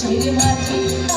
Shri Mati